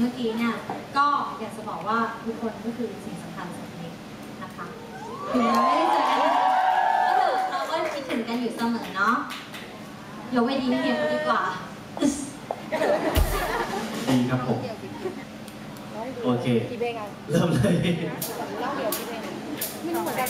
เมื่อกี้เนี่ยก็อยากจะบอกว่าทุกคนก็คือสิ่งสำคัญสำหรับนี้นะคะถึงแม้ไม่ได้เจอกันก็เถอะเราก็คิดถึงกันอยู่เสมอเนาะยกไว้ดีให้เฮียเดีกว่าดีครับผมโอเค เริ่มเลยเล่าเงกัน